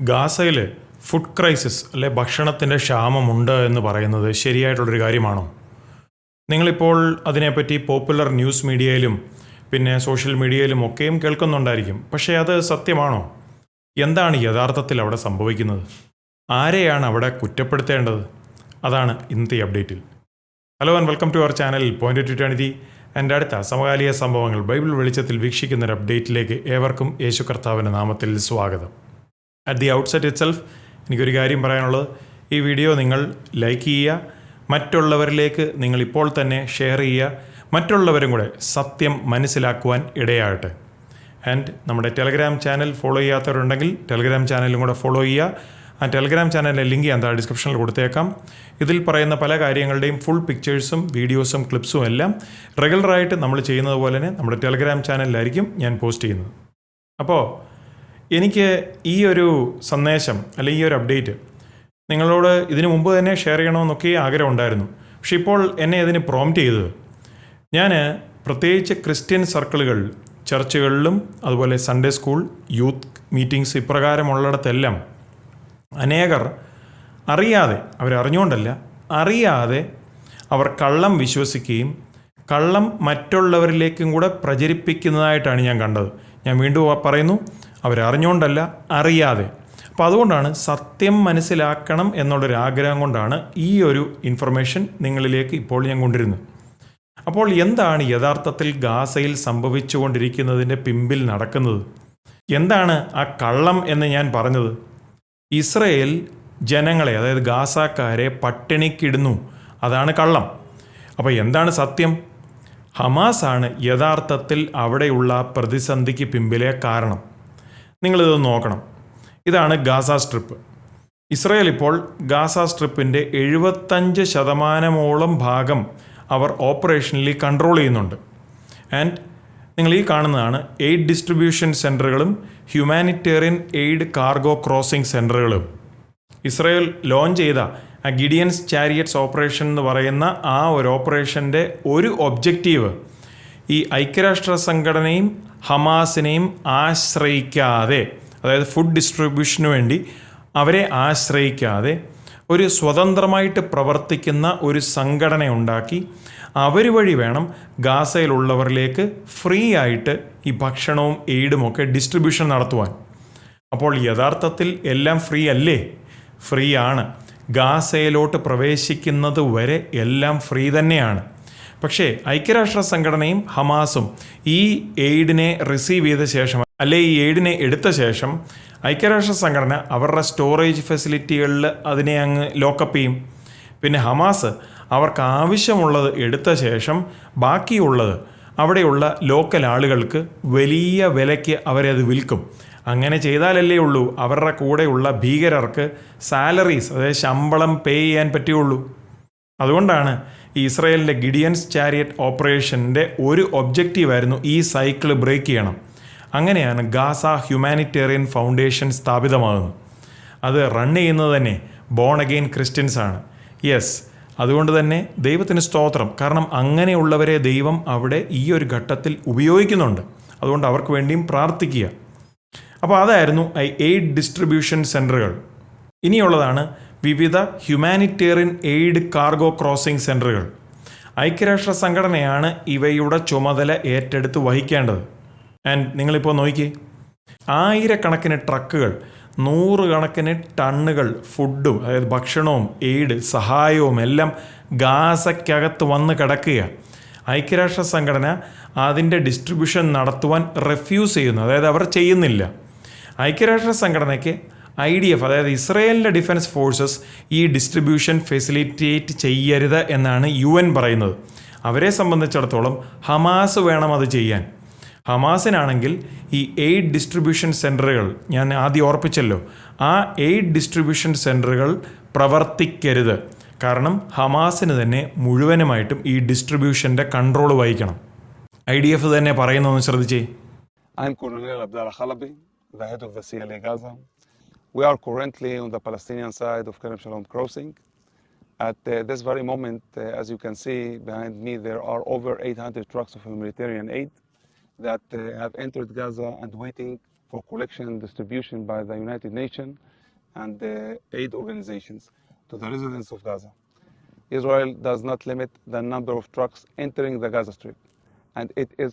ഗാസയിൽ food crisis അല്ലെ ഭക്ഷണത്തിന്റെ ക്ഷാമമുണ്ട് എന്ന് പറയുന്നത് ശരിയായിട്ടുള്ളൊരു കാര്യമാണോ? നിങ്ങളിപ്പോൾ അതിനെപ്പറ്റി പോപ്പുലർ ന്യൂസ് മീഡിയയിലും പിന്നെ സോഷ്യൽ മീഡിയയിലും ഒക്കെയും കേൾക്കുന്നുണ്ടായിരിക്കും. പക്ഷേ അത് സത്യമാണോ? എന്താണ് യഥാർത്ഥത്തിൽ അവിടെ സംഭവിക്കുന്നത്? ആരെയാണ് അവിടെ കുറ്റപ്പെടുത്തേണ്ടത്? അതാണ് ഇന്നത്തെ അപ്ഡേറ്റിൽ hello and welcome to our channel point to twenty എന്റെ അടുത്ത സമകാലിക സംഭവങ്ങൾ ബൈബിൾ വെളിച്ചത്തിൽ വീക്ഷിക്കുന്ന ഒരു അപ്ഡേറ്റിലേക്ക് ഏവർക്കും യേശു കർത്താവിന്റെ നാമത്തിൽ സ്വാഗതം. At the outset itself എനിക്കൊരു കാര്യം പറയാനുള്ളത്. ഈ വീഡിയോ നിങ്ങൾ ലൈക്ക് ചെയ്യുക. മറ്റുള്ളവരിലേക്ക് നിങ്ങൾ ഇപ്പോൾ തന്നെ ഷെയർ ചെയ്യുക. മറ്റുള്ളവരും കൂടെ സത്യം മനസ്സിലാക്കുവാൻ ഇടയാകട്ടെ. ആൻഡ് നമ്മുടെ ടെലഗ്രാം ചാനൽ ഫോളോ ചെയ്യാത്തവരുണ്ടെങ്കിൽ ടെലഗ്രാം ചാനലും കൂടെ ഫോളോ ചെയ്യുക. ആ ടെലഗ്രാം ചാനലിന്റെ ലിങ്ക് ഞാൻ താഴെ ഡിസ്ക്രിപ്ഷനിൽ കൊടുത്തേക്കാം. ഇതിൽ പറയുന്ന പല കാര്യങ്ങളുടെയും ഫുൾ പിക്ചേഴ്സും വീഡിയോസും ക്ലിപ്സും എല്ലാം റെഗുലറായിട്ട് നമ്മൾ ചെയ്യുന്നത് പോലെ തന്നെ നമ്മുടെ ടെലഗ്രാം ചാനലിലായിരിക്കും ഞാൻ പോസ്റ്റ് ചെയ്യുന്നത്. അപ്പോൾ എനിക്ക് ഈ ഒരു സന്ദേശം അല്ലെങ്കിൽ ഈ ഒരു അപ്ഡേറ്റ് നിങ്ങളോട് ഇതിനു മുമ്പ് തന്നെ ഷെയർ ചെയ്യണമെന്നൊക്കെ ആഗ്രഹം ഉണ്ടായിരുന്നു. പക്ഷെ ഇപ്പോൾ എന്നെ ഇതിന് പ്രോംപ്റ്റ് ചെയ്തത്. ഞാൻ പ്രത്യേകിച്ച് ക്രിസ്ത്യൻ സർക്കിളുകൾ ചർച്ചുകളിലും അതുപോലെ സൺഡേ സ്കൂൾ യൂത്ത് മീറ്റിംഗ്സ് ഇപ്രകാരമുള്ളിടത്തെല്ലാം അനേകർ അറിയാതെ അവരറിഞ്ഞുകൊണ്ടല്ല അറിയാതെ അവർ കള്ളം വിശ്വസിക്കുകയും കള്ളം മറ്റുള്ളവരിലേക്കും കൂടെ പ്രചരിപ്പിക്കുന്നതായിട്ടാണ് ഞാൻ കണ്ടത്. ഞാൻ വീണ്ടും പറയുന്നു അവരറിഞ്ഞുകൊണ്ടല്ല അറിയാതെ. അപ്പോൾ അതുകൊണ്ടാണ് സത്യം മനസ്സിലാക്കണം എന്നുള്ളൊരു ആഗ്രഹം കൊണ്ടാണ് ഈ ഒരു ഇൻഫർമേഷൻ നിങ്ങളിലേക്ക് ഇപ്പോൾ ഞാൻ കൊണ്ടിരുന്നത് അപ്പോൾ എന്താണ് യഥാർത്ഥത്തിൽ ഗാസയിൽ സംഭവിച്ചുകൊണ്ടിരിക്കുന്നതിന്റെ പിമ്പിൽ നടക്കുന്നത്? എന്താണ് ആ കള്ളം എന്ന് ഞാൻ പറഞ്ഞത്? ഇസ്രയേൽ ജനങ്ങളെ അതായത് ഗാസാക്കാരെ പട്ടിണിക്കിടുന്നു. അതാണ് കള്ളം. അപ്പോൾ എന്താണ് സത്യം? ഹമാസാണ് യഥാർത്ഥത്തിൽ അവിടെയുള്ള പ്രതിസന്ധിക്ക് പിമ്പിലെ കാരണം. നിങ്ങളിത് നോക്കണം. ഇതാണ് ഗാസ സ്ട്രിപ്പ്. ഇസ്രയേൽ ഇപ്പോൾ ഗാസ സ്ട്രിപ്പിന്റെ എഴുപത്തഞ്ച് ശതമാനമോളം ഭാഗം അവർ ഓപ്പറേഷനലി കൺട്രോൾ ചെയ്യുന്നുണ്ട്. ആൻഡ് നിങ്ങൾ ഈ കാണുന്നതാണ് എയ്ഡ് ഡിസ്ട്രിബ്യൂഷൻ സെന്ററുകളും ഹ്യൂമാനിറ്റേറിയൻ എയ്ഡ് കാർഗോ ക്രോസിംഗ് സെന്ററുകളും ഇസ്രയേൽ ലോഞ്ച് ചെയ്ത ആ ഗിഡിയൻസ് ചാരിയറ്റ്സ് ഓപ്പറേഷൻ എന്ന് പറയുന്ന ആ ഒരു ഓപ്പറേഷന്റെ ഒരു ഒബ്ജക്റ്റീവ് ഈ ഐക്യരാഷ്ട്ര സംഘടനയും ഹമാസിനെയും ആശ്രയിക്കാതെ അതായത് ഫുഡ് ഡിസ്ട്രിബ്യൂഷന് വേണ്ടി അവരെ ആശ്രയിക്കാതെ ഒരു സ്വതന്ത്രമായിട്ട് പ്രവർത്തിക്കുന്ന ഒരു സംഘടന ഉണ്ടാക്കി അവർ വഴി വേണം ഗാസയിലുള്ളവരിലേക്ക് ഫ്രീ ആയിട്ട് ഈ ഭക്ഷണവും എയ്ഡുമൊക്കെ ഡിസ്ട്രിബ്യൂഷൻ നടത്തുവാൻ. അപ്പോൾ യഥാർത്ഥത്തിൽ എല്ലാം ഫ്രീ അല്ലേ? ഫ്രീ ആണ്. ഗാസയിലോട്ട് പ്രവേശിക്കുന്നത് വരെ എല്ലാം ഫ്രീ തന്നെയാണ്. പക്ഷേ ഐക്യരാഷ്ട്ര സംഘടനയും ഹമാസും ഈ എയ്ഡിനെ റിസീവ് ചെയ്ത ശേഷം അല്ലെ ഈ എയ്ഡിനെ എടുത്ത ശേഷം ഐക്യരാഷ്ട്ര സംഘടന അവരുടെ സ്റ്റോറേജ് ഫെസിലിറ്റികളിൽ അതിനെ അങ്ങ് ലോക്കപ്പ് ചെയ്യും. പിന്നെ ഹമാസ് അവർക്ക് ആവശ്യമുള്ളത് എടുത്ത ശേഷം ബാക്കിയുള്ളത് അവിടെയുള്ള ലോക്കൽ ആളുകൾക്ക് വലിയ വിലയ്ക്ക് അവരെ അത് വിൽക്കും. അങ്ങനെ ചെയ്താലല്ലേ ഉള്ളൂ. അവരുടെ കൂടെയുള്ള ഭീകരർക്ക് സാലറീസ് അതായത് ശമ്പളം പേ ചെയ്യാൻ പറ്റുകയുള്ളൂ. അതുകൊണ്ടാണ് ഇസ്രയേലിന്റെ ഗിഡിയൻസ് ചാരിയറ്റ് ഓപ്പറേഷന്റെ ഒരു ഒബ്ജക്റ്റീവായിരുന്നു ഈ സൈക്കിൾ ബ്രേക്ക് ചെയ്യണം. അങ്ങനെയാണ് ഗാസ ഹ്യൂമാനിറ്റേറിയൻ ഫൗണ്ടേഷൻ സ്ഥാപിതമാകുന്നത്. അത് റൺ ചെയ്യുന്നത് തന്നെ ബോൺ അഗെയിൻ ക്രിസ്ത്യൻസ് ആണ്. യെസ് അതുകൊണ്ട് തന്നെ ദൈവത്തിന് സ്തോത്രം. കാരണം അങ്ങനെയുള്ളവരെ ദൈവം അവിടെ ഈ ഒരു ഘട്ടത്തിൽ ഉപയോഗിക്കുന്നുണ്ട്. അതുകൊണ്ട് അവർക്ക് വേണ്ടിയും പ്രാർത്ഥിക്കുക. അപ്പോൾ അതായിരുന്നു ഐ എയ്ഡ് ഡിസ്ട്രിബ്യൂഷൻ സെന്ററുകൾ ഇനിയുള്ളതാണ് വിവിധ ഹ്യൂമാനിറ്റേറിയൻ എയ്ഡ് കാർഗോ ക്രോസിംഗ് സെന്ററുകൾ ഐക്യരാഷ്ട്ര സംഘടനയാണ് ഇവയുടെ ചുമതല ഏറ്റെടുത്ത് വഹിക്കേണ്ടത്. ആൻഡ് നിങ്ങളിപ്പോൾ നോക്കിയേ ആയിരക്കണക്കിന് ട്രക്കുകൾ നൂറുകണക്കിന് ടണ്ണുകൾ ഫുഡും അതായത് ഭക്ഷണവും എയ്ഡ് സഹായവും എല്ലാം ഗാസയ്ക്കകത്ത് വന്ന് കിടക്കുകയാണ് ഐക്യരാഷ്ട്ര സംഘടന അതിന്റെ ഡിസ്ട്രിബ്യൂഷൻ നടത്തുവാൻ റെഫ്യൂസ് ചെയ്യുന്നു. അതായത് അവർ ചെയ്യുന്നില്ല. ഐക്യരാഷ്ട്ര സംഘടനയ്ക്ക് ഐ ഡി എഫ് അതായത് ഇസ്രയേലിന്റെ ഡിഫൻസ് ഫോഴ്സസ് ഈ ഡിസ്ട്രിബ്യൂഷൻ ഫെസിലിറ്റേറ്റ് ചെയ്യരുത് എന്നാണ് യു എൻ പറയുന്നത്. അവരെ സംബന്ധിച്ചിടത്തോളം ഹമാസ് വേണം അത് ചെയ്യാൻ. ഹമാസിനാണെങ്കിൽ ഈ എയ്ഡ് ഡിസ്ട്രിബ്യൂഷൻ സെന്ററുകൾ ഞാൻ ആദ്യം ഓർപ്പിച്ചല്ലോ ആ എയ്ഡ് ഡിസ്ട്രിബ്യൂഷൻ സെന്ററുകൾ പ്രവർത്തിക്കരുത്. കാരണം ഹമാസിന് തന്നെ മുഴുവനുമായിട്ടും ഈ ഡിസ്ട്രിബ്യൂഷന്റെ കൺട്രോൾ വഹിക്കണം. ഐ ഡി എഫ് തന്നെ പറയുന്നതെന്ന് ശ്രദ്ധിച്ചേ. I'm Colonel Abdallah Khalabi, the head of the. We are currently on the Palestinian side of Kerem Shalom crossing. At uh, this very moment, uh, as you can see behind me, there are over 800 trucks of humanitarian aid that uh, have entered Gaza and waiting for collection and distribution by the United Nations and the aid organizations to the residents of Gaza. Israel does not limit the number of trucks entering the Gaza Strip, and it is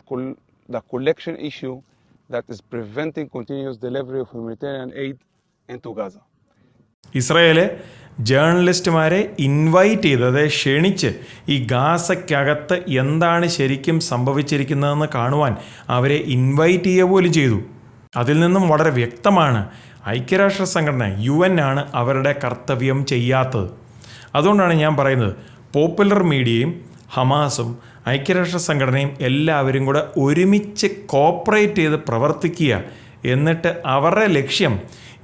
the collection issue that is preventing continuous delivery of humanitarian aid Gaza. Israel ജേർണലിസ്റ്റുമാരെ invite ചെയ്ത് അതായത് ക്ഷണിച്ച് ഈ ഗാസയ്ക്കകത്ത് എന്താണ് ശരിക്കും സംഭവിച്ചിരിക്കുന്നതെന്ന് കാണുവാൻ അവരെ invite ചെയ്യുക പോലും ചെയ്തു അതിൽ നിന്നും വളരെ വ്യക്തമാണ് ഐക്യരാഷ്ട്ര സംഘടന യു എൻ ആണ് അവരുടെ കർത്തവ്യം ചെയ്യാത്തത് അതുകൊണ്ടാണ് ഞാൻ പറയുന്നത് പോപ്പുലർ മീഡിയയും ഹമാസും ഐക്യരാഷ്ട്ര സംഘടനയും എല്ലാവരും കൂടെ ഒരുമിച്ച് കോപ്പറേറ്റ് ചെയ്ത് പ്രവർത്തിക്കുക എന്നിട്ട് അവരുടെ ലക്ഷ്യം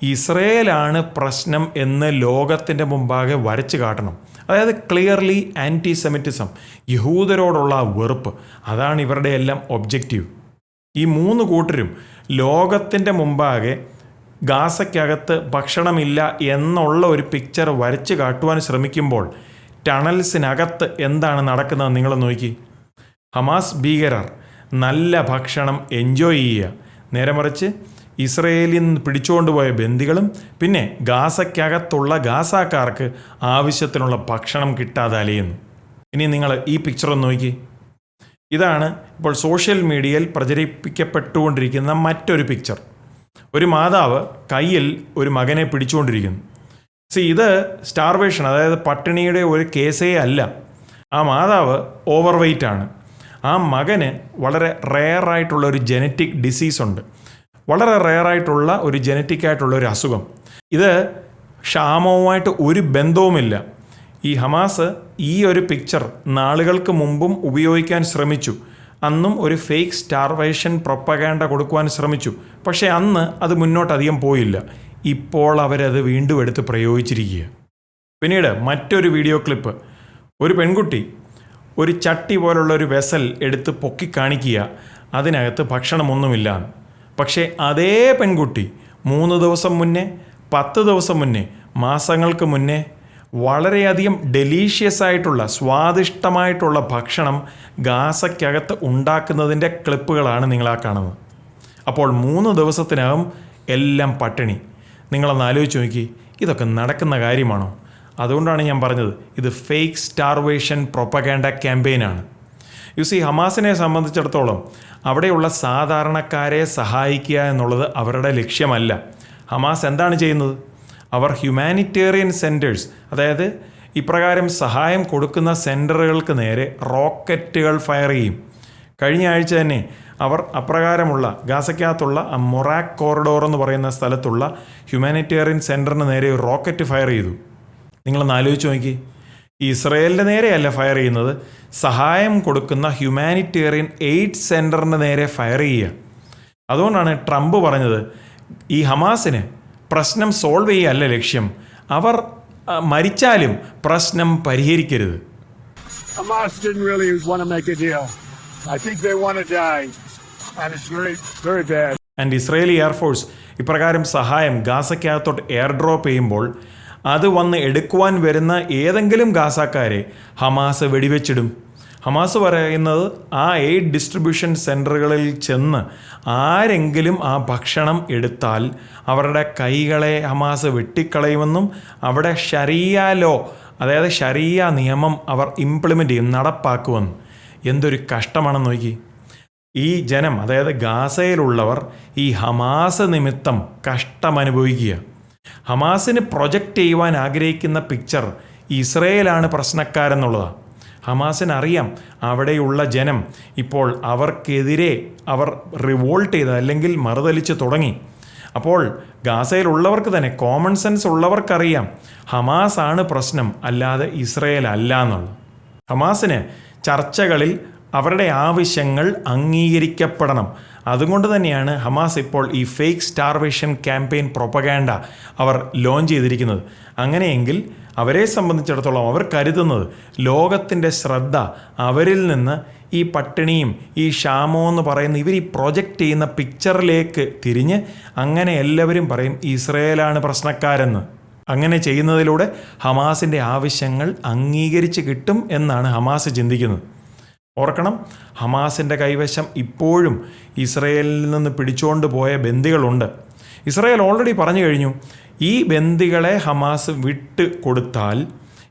ഇസ്രയേലാണ് പ്രശ്നം എന്ന് ലോകത്തിന്റെ മുമ്പാകെ വരച്ചു കാട്ടണം. അതായത് ക്ലിയർലി ആന്റി സെമിറ്റിസം യഹൂദരോടുള്ള വെറുപ്പ് അതാണ് ഇവരുടെ എല്ലാം ഒബ്ജക്റ്റീവ് ഈ മൂന്ന് കൂട്ടരും ലോകത്തിന്റെ മുമ്പാകെ ഗാസയ്ക്കകത്ത് ഭക്ഷണമില്ല എന്നുള്ള ഒരു പിക്ചർ വരച്ച് കാട്ടുവാൻ ശ്രമിക്കുമ്പോൾ ടണൽസിനകത്ത് എന്താണ് നടക്കുന്നത് നിങ്ങൾ നോക്കി. ഹമാസ് ഭീകരർ നല്ല ഭക്ഷണം എൻജോയ് ചെയ്യുക. നേരെ മറിച്ച് ഇസ്രയേലിൽ നിന്ന് പിടിച്ചുകൊണ്ടുപോയ ബന്ദികളും പിന്നെ ഗാസയ്ക്കകത്തുള്ള ഗാസാക്കാർക്ക് ആവശ്യത്തിനുള്ള ഭക്ഷണം കിട്ടാതെ അലയുന്നു. ഇനി നിങ്ങൾ ഈ പിക്ചർ ഒന്ന് നോക്കി. ഇതാണ് ഇപ്പോൾ സോഷ്യൽ മീഡിയയിൽ പ്രചരിപ്പിക്കപ്പെട്ടുകൊണ്ടിരിക്കുന്ന മറ്റൊരു പിക്ചർ ഒരു മാതാവ് കയ്യിൽ ഒരു മകനെ പിടിച്ചുകൊണ്ടിരിക്കുന്നു. സി ഇത് സ്റ്റാർവേഷൻ അതായത് പട്ടിണിയുടെ ഒരു കേസേ അല്ല. ആ മാതാവ് ഓവർ വെയ്റ്റ് ആണ്. ആ മകന് വളരെ റെയർ ആയിട്ടുള്ള ഒരു ജനറ്റിക് ഡിസീസ് ഉണ്ട്. വളരെ റെയർ ആയിട്ടുള്ള ഒരു ജനറ്റിക് ആയിട്ടുള്ള ഒരു അസുഖം. ഇത് ക്ഷാമവുമായിട്ട് ഒരു ബന്ധവുമില്ല. ഈ ഹമാസ് ഈ ഒരു പിക്ചർ നാളുകൾക്ക് മുമ്പും ഉപയോഗിക്കാൻ ശ്രമിച്ചു. അന്നും ഒരു ഫേക്ക് സ്റ്റാർവേഷൻ പ്രൊപ്പഗാൻഡ കൊടുക്കുവാൻ ശ്രമിച്ചു. പക്ഷേ അന്ന് അത് മുന്നോട്ടധികം പോയില്ല. ഇപ്പോൾ അവരത് വീണ്ടും എടുത്ത് പ്രയോഗിച്ചിരിക്കുക പിന്നീട് മറ്റൊരു വീഡിയോ ക്ലിപ്പ് ഒരു പെൺകുട്ടി ഒരു ചട്ടി പോലുള്ള ഒരു വെസൽ എടുത്ത് പൊക്കി കാണിക്കുക. അതിനകത്ത് ഭക്ഷണമൊന്നുമില്ല. പക്ഷേ അതേ പെൺകുട്ടി മൂന്ന് ദിവസം മുന്നേ പത്ത് ദിവസം മുന്നേ മാസങ്ങൾക്ക് മുന്നേ വളരെയധികം ഡെലീഷ്യസ് ആയിട്ടുള്ള സ്വാദിഷ്ടമായിട്ടുള്ള ഭക്ഷണം ഗാസയ്ക്കകത്ത് ഉണ്ടാക്കുന്നതിന്റെ ക്ലിപ്പുകളാണ് നിങ്ങളാ കാണുന്നത്. അപ്പോൾ മൂന്ന് ദിവസത്തിനകം എല്ലാം പട്ടിണി. നിങ്ങളൊന്ന് ആലോചിച്ച് നോക്കി ഇതൊക്കെ നടക്കുന്ന കാര്യമാണോ? അതുകൊണ്ടാണ് ഞാൻ പറഞ്ഞത് ഇത് ഫേക്ക് സ്റ്റാർവേഷൻ പ്രൊപ്പഗാൻഡ ക്യാമ്പയിനാണ് യു സി ഹമാസിനെ സംബന്ധിച്ചിടത്തോളം അവിടെയുള്ള സാധാരണക്കാരെ സഹായിക്കുക എന്നുള്ളത് അവരുടെ ലക്ഷ്യമല്ല. ഹമാസ് എന്താണ് ചെയ്യുന്നത്? അവർ ഹ്യൂമാനിറ്റേറിയൻ സെന്റേഴ്സ് അതായത് ഇപ്രകാരം സഹായം കൊടുക്കുന്ന സെന്ററുകൾക്ക് നേരെ റോക്കറ്റുകൾ ഫയർ ചെയ്യും. കഴിഞ്ഞ ആഴ്ച തന്നെ അവർ അപ്രകാരമുള്ള ഗാസയ്ക്കകത്തുള്ള മൊറാക് കോറിഡോർ എന്ന് പറയുന്ന സ്ഥലത്തുള്ള ഹ്യൂമാനിറ്റേറിയൻ സെന്ററിന് നേരെ ഒരു റോക്കറ്റ് ഫയർ ചെയ്തു. നിങ്ങളൊന്ന് ആലോചിച്ച് നോക്കി ഇസ്രയേലിന്റെ നേരെയല്ല ഫയർ ചെയ്യുന്നത് സഹായം കൊടുക്കുന്ന ഹ്യൂമാനിറ്റേറിയൻ എയ്ഡ് സെന്ററിന് നേരെ ഫയർ ചെയ്യുക അതുകൊണ്ടാണ് ട്രംപ് പറഞ്ഞത് ഈ ഹമാസിന് പ്രശ്നം സോൾവ് ചെയ്യല്ല ലക്ഷ്യം അവർ മരിച്ചാലും പ്രശ്നം പരിഹരിക്കരുത് Hamas didn't really want to make a deal. I think they want to die, and it's very, very bad. And Israeli air force ഇപ്രകാരം സഹായം ഗാസയ്ക്കകത്തോട്ട് എയർ ഡ്രോപ്പ് ചെയ്യുമ്പോൾ അത് വന്ന് എടുക്കുവാൻ വരുന്ന ഏതെങ്കിലും ഗാസാക്കാരെ ഹമാസ് വെടിവെച്ചിടും. ഹമാസ് പറയുന്നത് ആ എയ്ഡ് ഡിസ്ട്രിബ്യൂഷൻ സെന്ററുകളിൽ ചെന്ന് ആരെങ്കിലും ആ ഭക്ഷണം എടുത്താൽ അവരുടെ കൈകളെ ഹമാസ് വെട്ടിക്കളയുമെന്നും അവിടെ ഷറിയ ലോ അതായത് ഷറിയ നിയമം അവർ ഇംപ്ലിമെന്റ് ചെയ്യും നടപ്പാക്കുമെന്നും. എന്തൊരു കഷ്ടമാണെന്ന് നോക്കി. ഈ ജനം അതായത് ഗാസയിലുള്ളവർ ഈ ഹമാസ് നിമിത്തം കഷ്ടമനുഭവിക്കുക. ഹമാസിന് പ്രൊജക്റ്റ് ചെയ്യുവാൻ ആഗ്രഹിക്കുന്ന പിക്ചർ ഇസ്രയേലാണ് പ്രശ്നക്കാരെന്നുള്ളതാണ് ഹമാസിന് അറിയാം അവിടെയുള്ള ജനം ഇപ്പോൾ അവർക്കെതിരെ അവർ റിവോൾട്ട് ചെയ്ത് അല്ലെങ്കിൽ മറുതലിച്ച് തുടങ്ങി. അപ്പോൾ ഗാസയിലുള്ളവർക്ക് തന്നെ കോമൺ സെൻസ് ഉള്ളവർക്കറിയാം ഹമാസ് ആണ് പ്രശ്നം അല്ലാതെ ഇസ്രയേൽ അല്ല എന്നുള്ളത്. ഹമാസിന് ചർച്ചകളിൽ അവരുടെ ആവശ്യങ്ങൾ അംഗീകരിക്കപ്പെടണം. അതുകൊണ്ട് തന്നെയാണ് ഹമാസ് ഇപ്പോൾ ഈ ഫേക്ക് സ്റ്റാർവേഷൻ ക്യാമ്പയിൻ പ്രൊപ്പഗാൻഡ അവർ ലോഞ്ച് ചെയ്തിരിക്കുന്നത്. അങ്ങനെയെങ്കിൽ അവരെ സംബന്ധിച്ചിടത്തോളം അവർ കരുതുന്നത് ലോകത്തിന്റെ ശ്രദ്ധ അവരിൽ നിന്ന് ഈ പട്ടിണിയും ഈ ക്ഷാമവും എന്ന് പറയുന്ന ഇവർ ഈ പ്രൊജക്റ്റ് ചെയ്യുന്ന പിക്ചറിലേക്ക് തിരിഞ്ഞ് അങ്ങനെ എല്ലാവരും പറയും ഇസ്രയേലാണ് പ്രശ്നക്കാരെന്ന്. അങ്ങനെ ചെയ്യുന്നതിലൂടെ ഹമാസിന്റെ ആവശ്യങ്ങൾ അംഗീകരിച്ച് കിട്ടും എന്നാണ് ഹമാസ് ചിന്തിക്കുന്നത്. ഓർക്കണം ഹമാസിന്റെ കൈവശം ഇപ്പോഴും ഇസ്രയേലിൽ നിന്ന് പിടിച്ചുകൊണ്ട് പോയ ബന്ദികളുണ്ട്. ഇസ്രയേൽ ഓൾറെഡി പറഞ്ഞു കഴിഞ്ഞു ഈ ബന്ദികളെ ഹമാസ് വിട്ട് കൊടുത്താൽ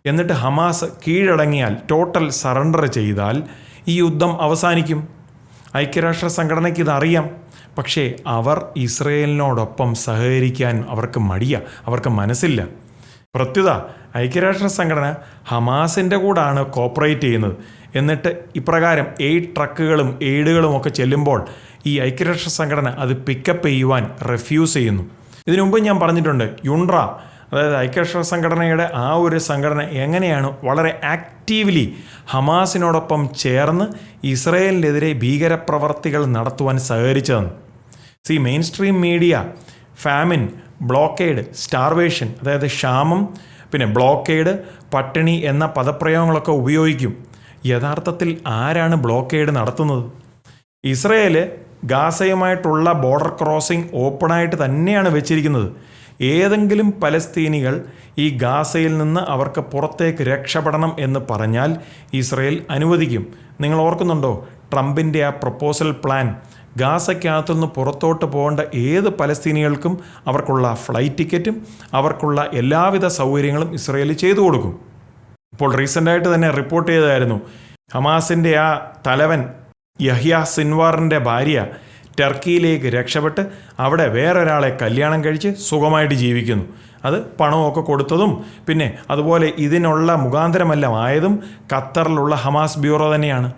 എന്നിട്ട് ഹമാസ് കീഴടങ്ങിയാൽ ടോട്ടൽ സറണ്ടർ ചെയ്താൽ ഈ യുദ്ധം അവസാനിക്കും. ഐക്യരാഷ്ട്ര സംഘടനയ്ക്ക് ഇതറിയാം പക്ഷേ അവർ ഇസ്രയേലിനോടൊപ്പം സഹകരിക്കാൻ അവർക്ക് മടിയ അവർക്ക് മനസ്സില്ല. പ്രത്യുത ഐക്യരാഷ്ട്ര സംഘടന ഹമാസിന്റെ കൂടാണ് കോപ്പറേറ്റ് ചെയ്യുന്നത്. എന്നിട്ട് ഇപ്രകാരം എയ്ഡ് ട്രക്കുകളും എയ്ഡുകളും ഒക്കെ ചെല്ലുമ്പോൾ ഈ ഐക്യരാഷ്ട്ര സംഘടന അത് പിക്കപ്പ് ചെയ്യുവാൻ റെഫ്യൂസ് ചെയ്യുന്നു. ഇതിനു മുമ്പ് ഞാൻ പറഞ്ഞിട്ടുണ്ട് യുണ്ട്ര അതായത് ഐക്യരാഷ്ട്ര സംഘടനയുടെ ആ ഒരു സംഘടന എങ്ങനെയാണ് വളരെ ആക്റ്റീവ്ലി ഹമാസിനോടൊപ്പം ചേർന്ന് ഇസ്രയേലിനെതിരെ ഭീകരപ്രവർത്തികൾ നടത്തുവാൻ സഹകരിച്ചതെന്ന്. See mainstream media famine blockade starvation അതായത് ക്ഷാമം പിന്നെ ബ്ലോക്കേഡ് പട്ടിണി എന്ന പദപ്രയോഗങ്ങളൊക്കെ ഉപയോഗിക്കും. യഥാർത്ഥത്തിൽ ആരാണ് ബ്ലോക്കേഡ് നടത്തുന്നത്? ഇസ്രയേൽ ഗാസയുമായിട്ടുള്ള ബോർഡർ ക്രോസിംഗ് ഓപ്പണായിട്ട് തന്നെയാണ് വെച്ചിരിക്കുന്നത്. ഏതെങ്കിലും പലസ്തീനികൾ ഈ ഗാസയിൽ നിന്ന് അവർക്ക് പുറത്തേക്ക് രക്ഷപ്പെടണം എന്ന് പറഞ്ഞാൽ ഇസ്രയേൽ അനുവദിക്കും. നിങ്ങൾ ഓർക്കുന്നുണ്ടോ? ട്രംപിന്റെ ആ പ്രപ്പോസൽ പ്ലാൻ. ഗാസയ്ക്കകത്തു നിന്ന് പുറത്തോട്ട് പോകേണ്ട ഏത് പലസ്തീനികൾക്കും അവർക്കുള്ള ഫ്ലൈറ്റ് ടിക്കറ്റും അവർക്കുള്ള എല്ലാവിധ സൗകര്യങ്ങളും ഇസ്രയേൽ ചെയ്തു കൊടുക്കും. ഇപ്പോൾ റീസെന്റായിട്ട് തന്നെ റിപ്പോർട്ട് ചെയ്തായിരുന്നു ഹമാസിന്റെ ആ തലവൻ യഹ്യ സിൻവാറിന്റെ ഭാര്യ ടർക്കിയിലേക്ക് രക്ഷപ്പെട്ട് അവിടെ വേറൊരാളെ കല്യാണം കഴിച്ച് സുഖമായിട്ട് ജീവിക്കുന്നു. അത് പണമൊക്കെ കൊടുത്തതും പിന്നെ അതുപോലെ ഇതിനുള്ള മുഖാന്തരമെല്ലാം ആയതും ഖത്തറിലുള്ള ഹമാസ് ബ്യൂറോ തന്നെയാണ്.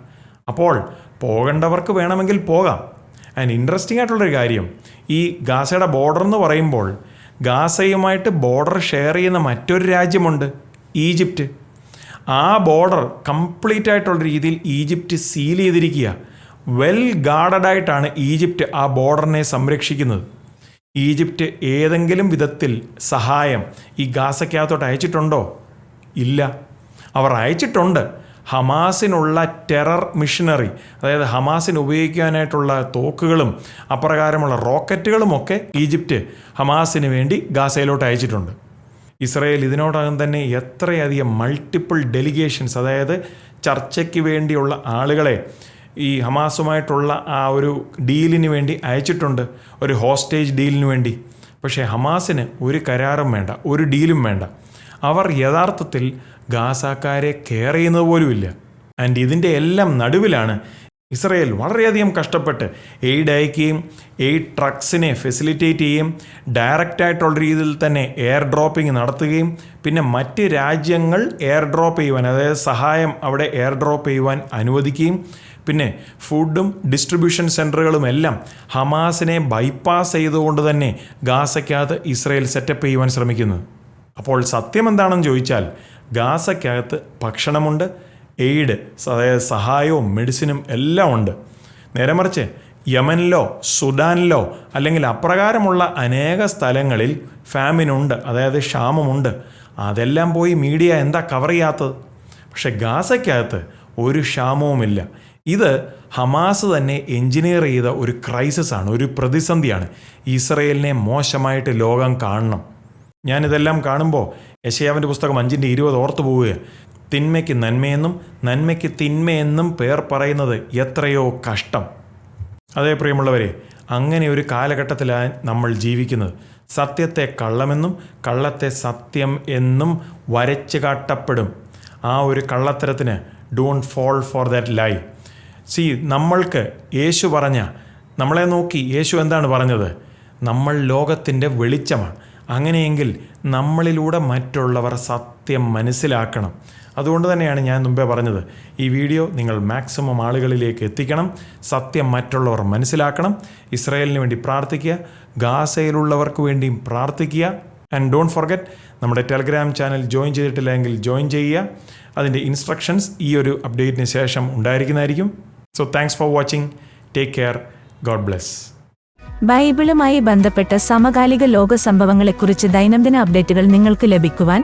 അപ്പോൾ പോകേണ്ടവർക്ക് വേണമെങ്കിൽ പോകാം. ആൻഡ് ഇൻട്രസ്റ്റിംഗ് ആയിട്ടുള്ളൊരു കാര്യം ഈ ഗാസയുടെ ബോർഡർ എന്ന് പറയുമ്പോൾ ഗാസയുമായിട്ട് ബോർഡർ ഷെയർ ചെയ്യുന്ന മറ്റൊരു രാജ്യമുണ്ട് ഈജിപ്റ്റ്. ആ ബോർഡർ കംപ്ലീറ്റ് ആയിട്ടുള്ള രീതിയിൽ ഈജിപ്റ്റ് സീൽ ചെയ്തിരിക്കുക. വെൽ ഗാർഡഡ് ആയിട്ടാണ് ഈജിപ്റ്റ് ആ ബോർഡറിനെ സംരക്ഷിക്കുന്നത്. ഈജിപ്റ്റ് ഏതെങ്കിലും വിധത്തിൽ സഹായം ഈ ഗാസയ്ക്കകത്തോട്ട് അയച്ചിട്ടുണ്ടോ? ഇല്ല. അവർ അയച്ചിട്ടുണ്ട്. ഹമാസിനുള്ള ടെറർ മിഷനറി അതായത് ഹമാസിന് ഉപയോഗിക്കാനായിട്ടുള്ള തോക്കുകളും അപ്രകാരമുള്ള റോക്കറ്റുകളുമൊക്കെ ഈജിപ്റ്റ് ഹമാസിന് വേണ്ടി ഗാസയിലോട്ട് അയച്ചിട്ടുണ്ട്. ഇസ്രയേൽ ഇതിനോടകം തന്നെ എത്രയധികം മൾട്ടിപ്പിൾ ഡെലിഗേഷൻസ് അതായത് ചർച്ചയ്ക്ക് വേണ്ടിയുള്ള ആളുകളെ ഈ ഹമാസുമായിട്ടുള്ള ആ ഒരു ഡീലിന് വേണ്ടി അയച്ചിട്ടുണ്ട്. ഒരു ഹോസ്റ്റേജ് ഡീലിന് വേണ്ടി. പക്ഷേ ഹമാസിന് ഒരു കരാറും വേണ്ട ഒരു ഡീലും വേണ്ട. അവർ യഥാർത്ഥത്തിൽ ഗാസാക്കാരെ കെയർ ചെയ്യുന്നത് പോലുമില്ല. ആൻഡ് ഇതിന്റെ എല്ലാം നടുവിലാണ് ഇസ്രയേൽ വളരെയധികം കഷ്ടപ്പെട്ട് എയ്ഡ് അയക്കുകയും എയ്ഡ് ട്രക്സിനെ ഫെസിലിറ്റേറ്റ് ചെയ്യുകയും ഡയറക്റ്റായിട്ടുള്ള രീതിയിൽ തന്നെ എയർ ഡ്രോപ്പിംഗ് നടത്തുകയും പിന്നെ മറ്റ് രാജ്യങ്ങൾ എയർ ഡ്രോപ്പ് ചെയ്യുവാൻ അതായത് സഹായം അവിടെ എയർ ഡ്രോപ്പ് ചെയ്യുവാൻ അനുവദിക്കുകയും പിന്നെ ഫുഡും ഡിസ്ട്രിബ്യൂഷൻ സെന്ററുകളും എല്ലാം ഹമാസിനെ ബൈപ്പാസ് ചെയ്തുകൊണ്ട് തന്നെ ഗാസയ്ക്കകത്ത് ഇസ്രയേൽ സെറ്റപ്പ് ചെയ്യുവാൻ ശ്രമിക്കുന്നത്. അപ്പോൾ സത്യം എന്താണെന്ന് ചോദിച്ചാൽ ഗാസയ്ക്കകത്ത് ഭക്ഷണമുണ്ട് എയ്ഡ് അതായത് സഹായവും മെഡിസിനും എല്ലാം ഉണ്ട്. നേരെ മറിച്ച് യമനിലോ സുഡാനിലോ അല്ലെങ്കിൽ അപ്രകാരമുള്ള അനേക സ്ഥലങ്ങളിൽ ഫാമിനുണ്ട് അതായത് ക്ഷാമമുണ്ട്. അതെല്ലാം പോയി മീഡിയ എന്താ കവർ ചെയ്യാത്തത്? പക്ഷെ ഗാസയ്ക്കകത്ത് ഒരു ക്ഷാമവുമില്ല. ഇത് ഹമാസ് തന്നെ എൻജിനീയർ ചെയ്ത ഒരു ക്രൈസിസ് ആണ് ഒരു പ്രതിസന്ധിയാണ്. ഇസ്രയേലിനെ മോശമായിട്ട് ലോകം കാണണം. ഞാനിതെല്ലാം കാണുമ്പോൾ യശയാവിന്റെ പുസ്തകം അഞ്ചിന്റെ ഇരുപത് ഓർത്തു പോവുക തിന്മയ്ക്ക് നന്മയെന്നും നന്മയ്ക്ക് തിന്മയെന്നും പേർ പറയുന്നത് എത്രയോ കഷ്ടം. അതേ പ്രിയമുള്ളവരെ അങ്ങനെ ഒരു കാലഘട്ടത്തിലാണ് നമ്മൾ ജീവിക്കുന്നത്. സത്യത്തെ കള്ളമെന്നും കള്ളത്തെ സത്യം എന്നും വരച്ചു കാട്ടപ്പെടും. ആ ഒരു കള്ളത്തരത്തിന് don't fall for that lie see നമ്മൾക്ക് യേശു പറഞ്ഞ നമ്മളെ നോക്കി യേശു എന്താണ് പറഞ്ഞത്? നമ്മൾ ലോകത്തിന്റെ വെളിച്ചമാണ്. അങ്ങനെയെങ്കിൽ നമ്മളിലൂടെ മറ്റുള്ളവർ സത്യം മനസ്സിലാക്കണം. അതുകൊണ്ട് തന്നെയാണ് ഞാൻ മുമ്പേ പറഞ്ഞത്. ഈ വീഡിയോ നിങ്ങൾ മാക്സിമം ആളുകളിലേക്ക് എത്തിക്കണം. സത്യം മറ്റുള്ളവർ മനസ്സിലാക്കണം. ഇസ്രായേലിന് വേണ്ടി പ്രാർത്ഥിക്കുക. ഗാസയിലുള്ളവർക്ക് വേണ്ടിയും പ്രാർത്ഥിക്കുക. ആൻഡ് ഡോണ്ട് ഫോർഗെറ്റ് നമ്മുടെ ടെലഗ്രാം ചാനൽ ജോയിൻ ചെയ്തിട്ടില്ലെങ്കിൽ ജോയിൻ ചെയ്യുക. അതിന്റെ ഇൻസ്ട്രക്ഷൻസ് ഈ ഒരു അപ്ഡേറ്റിന് ശേഷം ഉണ്ടായിരിക്കുന്നതായിരിക്കും. So thanks for watching take care God bless ബൈബിളുമായി ബന്ധപ്പെട്ട സമകാലിക ലോക സംഭവങ്ങളെക്കുറിച്ച് ദൈനംദിന അപ്ഡേറ്റുകൾ നിങ്ങൾക്ക് ലഭിക്കുവാൻ